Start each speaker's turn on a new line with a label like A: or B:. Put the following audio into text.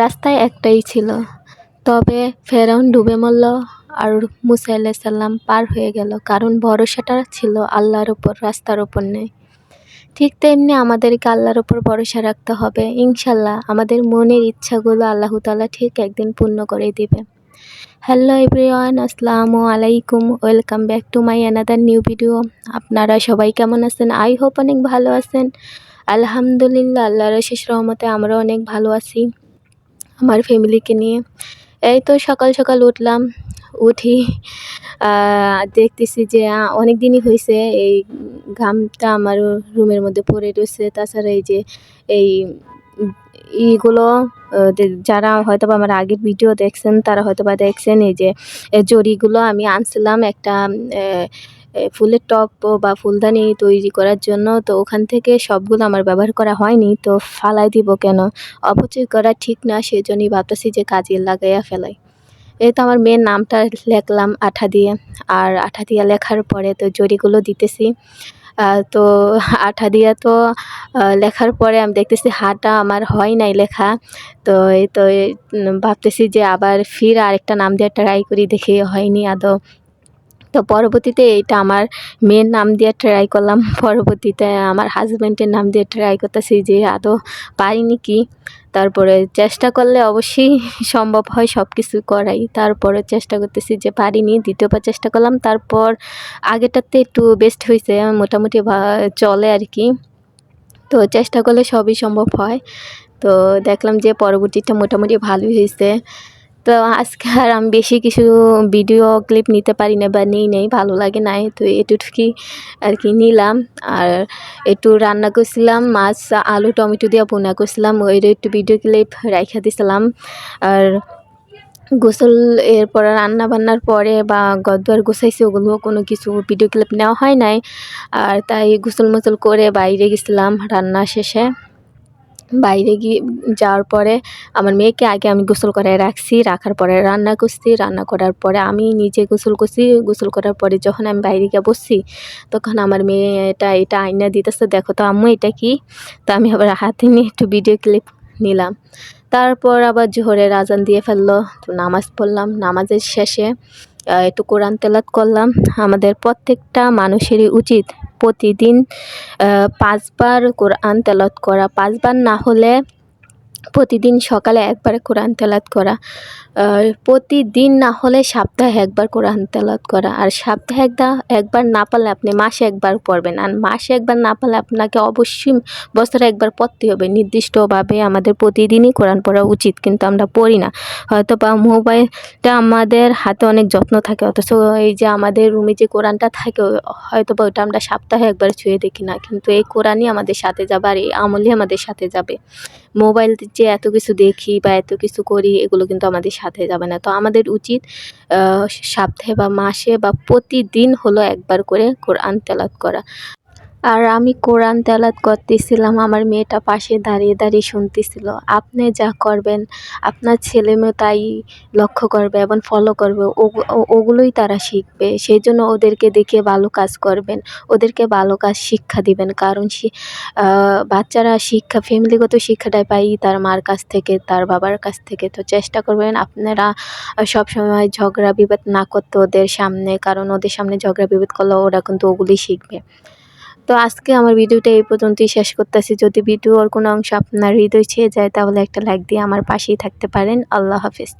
A: রাস্তায় একটাই ছিল। তবে ফেরাউন ডুবে মরল আর মুসা সালাম পার হয়ে গেল। কারণ ভরসাটা ছিল আল্লাহর ওপর রাস্তার ওপর নেই। ঠিক তেমনি আমাদেরকে আল্লাহর ওপর ভরসা রাখতে হবে। ইনশাল্লাহ আমাদের মনের ইচ্ছাগুলো আল্লাহ তাআলা ঠিক একদিন পূর্ণ করে দিবে। হ্যালো এভরিওয়ান আসসালামু আলাইকুম welcome back to my another new video আপনারা সবাই কেমন আছেন আই হোপ অনেক ভালো আছেন আলহামদুলিল্লাহ আল্লাহর শেষ রহমতে আমরাও অনেক ভালো আছি আমার ফ্যামিলিকে নিয়ে এই তো সকাল সকাল উঠলাম উঠি দেখতেছি যে অনেক দিনই হয়েছে এই ঘামটা আমার রুমের মধ্যে পড়ে রয়েছে তাছাড়া এই যে এই উম ইগুলো যারা হয়তো বা আমার আগের ভিডিও দেখছেন, তারা হয়তো বা দেখছেন এই যে জরিগুলো আমি আনছিলাম একটা ফুলের টব বা ফুলদানি তৈরি করার জন্য। তো ওখান থেকে সবগুলো আমার ব্যবহার করা হয়নি, তো ফালাই দিব কেন? অপচয় করা ঠিক না, সেজন্যই ভাবতেছি যে কাজে লাগাইয়া ফেলাই। এই তো আমার মেয়ের নামটা লেখলাম আঠা দিয়ে। আর আঠা দিয়ে লেখার পরে তো জরিগুলো দিতেছি। তো আঠা দিয়া তো লেখার পরে আমি দেখতেছি হাটা আমার হয় নাই লেখা। তো এই তো ভাবতেছি যে আবার ফির আরেকটা নাম দিয়ে ট্রাই করি, দেখি হয়নি আদৌ। তো পরবর্তীতে এইটা আমার মেয়ের নাম দিয়ে ট্রাই করলাম। পরবর্তীতে আমার হাজব্যান্ডের নাম দিয়ে ট্রাই করতেছি যে আদৌ পারিনি কি? তারপরে চেষ্টা করলে অবশ্যই সম্ভব হয় সব কিছু করাই। তারপরে চেষ্টা করতেছি যে পারিনি, দ্বিতীয়বার চেষ্টা করলাম। তারপর আগেরটাতে একটু বেস্ট হয়েছে, মোটামুটি চলে আর কি। তো চেষ্টা করলে সবই সম্ভব হয়। তো দেখলাম যে পরবর্তীটা মোটামুটি ভালোই হয়েছে। তো আজকে আর আমি বেশি কিছু ভিডিও ক্লিপ নিতে পারি না বা নিই নেই, ভালো লাগে নাই। তো এটুকুই আর কি নিলাম। আর একটু রান্না করছিলাম, মাছ, আলু, টমেটো দিয়ে বোনা করছিলাম ওই একটু ভিডিও ক্লিপ রাইখা দিছিলাম। আর গোসল এরপর রান্না বান্নার পরে বা গদ্দর গোছাইছি, ওগুলো কোনো কিছু ভিডিও ক্লিপ নেওয়া হয় নাই। আর তাই গোসল মোসল করে বাইরে গেছিলাম রান্না শেষে। বাইরে গিয়ে যাওয়ার পরে আমার মেয়েকে আগে আমি গোসল করায় রাখছি, রাখার পরে রান্না করছি, রান্না করার পরে আমি নিজে গোসল করছি, গোসল করার পরে যখন আমি বাইরে গিয়ে বসছি তখন আমার মেয়ে এটা এটা আয়না দিতেছে, দেখো তো আম্মু, এটা কি? তো আমি আবার হাতে নিয়ে একটু ভিডিও ক্লিপ নিলাম। তারপর আবার জোহরের আজান দিয়ে ফেলল, তো নামাজ পড়লাম। নামাজের শেষে একটু কোরআন তেলাত করলাম। আমাদের প্রত্যেকটা মানুষেরই উচিত প্রতিদিন পাঁচবার কোরআন তেলত করা। পাঁচবার না হলে প্রতিদিন সকালে একবার কোরআন তেলাত করা প্রতিদিন না হলে সপ্তাহে একবার কোরআন তেলাত করা। আর সপ্তাহে একটা একবার না পারলে আপনি মাসে একবার পড়বেন। আর মাসে একবার না পারলে আপনাকে অবশ্যই বছরে একবার পড়তে হবে। নির্দিষ্টভাবে আমাদের প্রতিদিনই কোরআন পড়া উচিত, কিন্তু আমরা পড়ি না। হয়তো বা মোবাইলটা আমাদের হাতে অনেক যত্ন থাকে, অথচ এই যে আমাদের রুমে যে কোরআনটা থাকে হয়তো বা ওটা আমরা সপ্তাহে একবার ছুঁয়ে দেখি না। কিন্তু এই কোরআনই আমাদের সাথে যাবে, আর এই আমলই আমাদের সাথে যাবে। মোবাইল যে এত কিছু দেখি বা এত কিছু করি, এগুলো কিন্তু আমাদের সাথে যাবে না। তো আমাদের উচিত সপ্তাহে বা মাসে বা প্রতিদিন হলো একবার করে কোরআন তেলাত করা। আর আমি কোরআন তেলাত করতেছিলাম, আমার মেয়েটা পাশে দাঁড়িয়ে দাঁড়িয়ে শুনতেছিল। আপনি যা করবেন, আপনার ছেলে মেয়ে তাই লক্ষ্য করবে এবং ফলো করবে। ওগুলোই তারা শিখবে। সেই জন্য ওদেরকে দেখে ভালো কাজ করবেন। ওদেরকে ভালো কাজ শিক্ষা দিবেন। কারণ বাচ্চারা শিক্ষা ফ্যামিলিগত শিক্ষাটাই পাই তার মার কাছ থেকে, তার বাবার কাছ থেকে। তো চেষ্টা করবেন আপনারা সব সময় ঝগড়া বিবাদ না করতে ওদের সামনে, কারণ ওদের সামনে ঝগড়া বিবাদ করলে ওরা কিন্তু ওগুলি শিখবে। তো আজকে আমার ভিডিওটা এই পর্যন্তই শেষ করতেছি। যদি ভিডিওর কোনো অংশ আপনার হৃদয় ছেয়ে যায়, তাহলে একটা লাইক দিয়ে আমার পাশেই থাকতে পারেন। আল্লাহ হাফিজ।